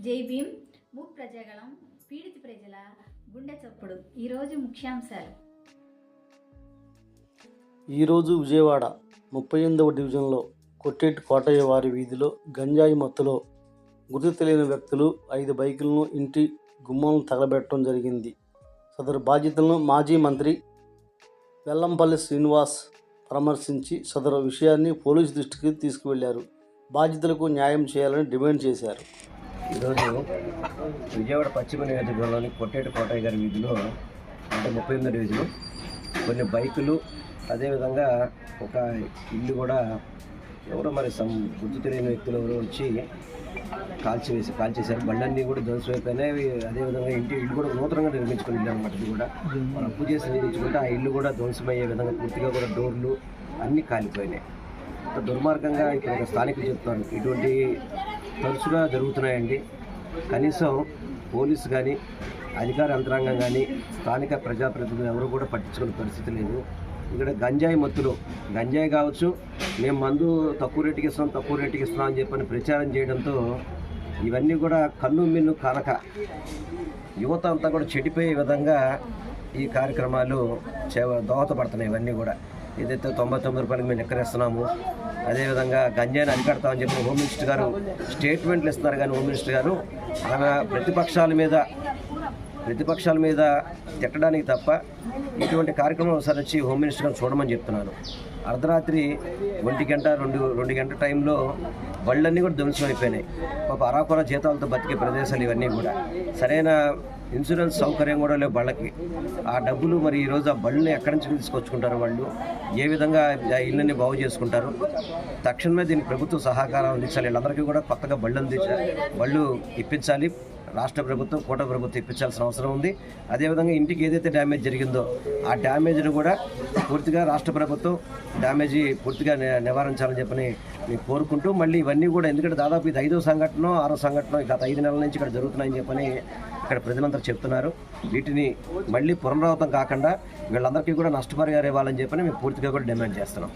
జై భీమ్. భూ ప్రజాగళం పీడిత ప్రజల గుండె చప్పుడు. ఈరోజు ముఖ్యాంశాలు. ఈరోజు విజయవాడ ముప్పై ఎనిమిదవ డివిజన్లో కొట్టేటి కోటయ్య వారి వీధిలో గంజాయి మత్తులో గుర్తు తెలియని వ్యక్తులు ఐదు బైకులను ఇంటి గుమ్మాలను తగలబెట్టడం జరిగింది. సదరు బాధ్యతలను మాజీ మంత్రి వెల్లంపల్లి శ్రీనివాస్ పరామర్శించి సదరు విషయాన్ని పోలీసు దృష్టికి తీసుకువెళ్ళారు. బాధితులకు న్యాయం చేయాలని డిమాండ్ చేశారు. ఈరోజు విజయవాడ పశ్చిమ నియోజకవర్గంలోని కొట్టేటి కోటయ్య గారి వీధిలో అంటే ముప్పై ఎనిమిది డివిజన్ కొన్ని బైకులు అదేవిధంగా ఒక ఇల్లు కూడా ఎవరో మరి సమ్ గుర్తు తెలియని వ్యక్తులు ఎవరో వచ్చి కాల్చివేసి కాల్చేశారు బండ్లన్నీ కూడా ధ్వంసం అయిపోయినాయి. అదేవిధంగా ఇంటి ఇల్లు కూడా నూతనంగా నిర్మించుకుని ఇల్లు అనమాట ఇది కూడా. మనం అప్పు చేసి నిర్మించుకుంటే ఆ ఇల్లు కూడా ధ్వంసమయ్యే విధంగా పూర్తిగా కూడా డోర్లు అన్నీ కాలిపోయినాయి. దుర్మార్గంగా ఇక్కడ ఒక స్థానికులు చెప్తాను ఇటువంటి తరచుగా జరుగుతున్నాయండి. కనీసం పోలీసు కానీ అధికార యంత్రాంగం కానీ స్థానిక ప్రజాప్రతినిధులు ఎవరు కూడా పట్టించుకునే పరిస్థితి లేదు. ఇక్కడ గంజాయి మత్తులు గంజాయి కావచ్చు మేము మందు తక్కువ రేటుకి ఇస్తున్నాం తక్కువ రేటుకి ఇస్తున్నాం అని చెప్పని ప్రచారం చేయడంతో ఇవన్నీ కూడా కన్ను మిన్ను కానక యువత అంతా కూడా చెడిపోయే విధంగా ఈ కార్యక్రమాలు చే దోహదపడుతున్నాయి ఇవన్నీ కూడా. ఏదైతే తొంభై తొమ్మిది రూపాయలకి మేము ఎక్కరేస్తున్నాము అదేవిధంగా గంజాయిని అరికడతామని చెప్పి హోమ్ మినిస్టర్ గారు స్టేట్మెంట్లు ఇస్తున్నారు కానీ హోమ్ మినిస్టర్ గారు ఆమె ప్రతిపక్షాల మీద ప్రతిపక్షాల మీద తిట్టడానికి తప్ప ఇటువంటి కార్యక్రమం ఒకసారి వచ్చి హోమ్ మినిస్టర్ గారు చూడమని చెప్తున్నాను. అర్ధరాత్రి ఒంటి గంట రెండు రెండు గంట టైంలో బళ్ళన్నీ కూడా ధ్వంసం అయిపోయినాయి. పాప అరాకొర జీతాలతో బతికే ప్రదేశాలు ఇవన్నీ కూడా. సరైన ఇన్సూరెన్స్ సౌకర్యం కూడా లేవు బళ్ళకి. ఆ డబ్బులు మరి ఈరోజు ఆ బళ్ళని ఎక్కడి నుంచి తీసుకొచ్చుకుంటారు వాళ్ళు? ఏ విధంగా ఆ ఇళ్ళని బాగు చేసుకుంటారు? తక్షణమే దీనికి ప్రభుత్వ సహకారం అందించాలి. వీళ్ళందరికీ కూడా కొత్తగా బళ్ళు అందించాలి బళ్ళు ఇప్పించాలి. రాష్ట్ర ప్రభుత్వం కోట ప్రభుత్వం ఇప్పించాల్సిన అవసరం ఉంది. అదేవిధంగా ఇంటికి ఏదైతే డ్యామేజ్ జరిగిందో ఆ డ్యామేజ్ను కూడా పూర్తిగా రాష్ట్ర ప్రభుత్వం డ్యామేజీ పూర్తిగా ని- నివారించాలని చెప్పని నేను కోరుకుంటూ మళ్ళీ ఇవన్నీ కూడా ఎందుకంటే దాదాపు ఇది ఐదో సంఘటన ఆరో సంఘటన గత ఐదు నెలల నుంచి ఇక్కడ జరుగుతున్నాయని చెప్పని ఇక్కడ ప్రజలందరూ చెప్తున్నారు. వీటిని మళ్ళీ పునరావృతం కాకుండా వీళ్ళందరికీ కూడా నష్టపరిహారం ఇవ్వాలని చెప్పని మేము పూర్తిగా కూడా డిమాండ్ చేస్తున్నాం.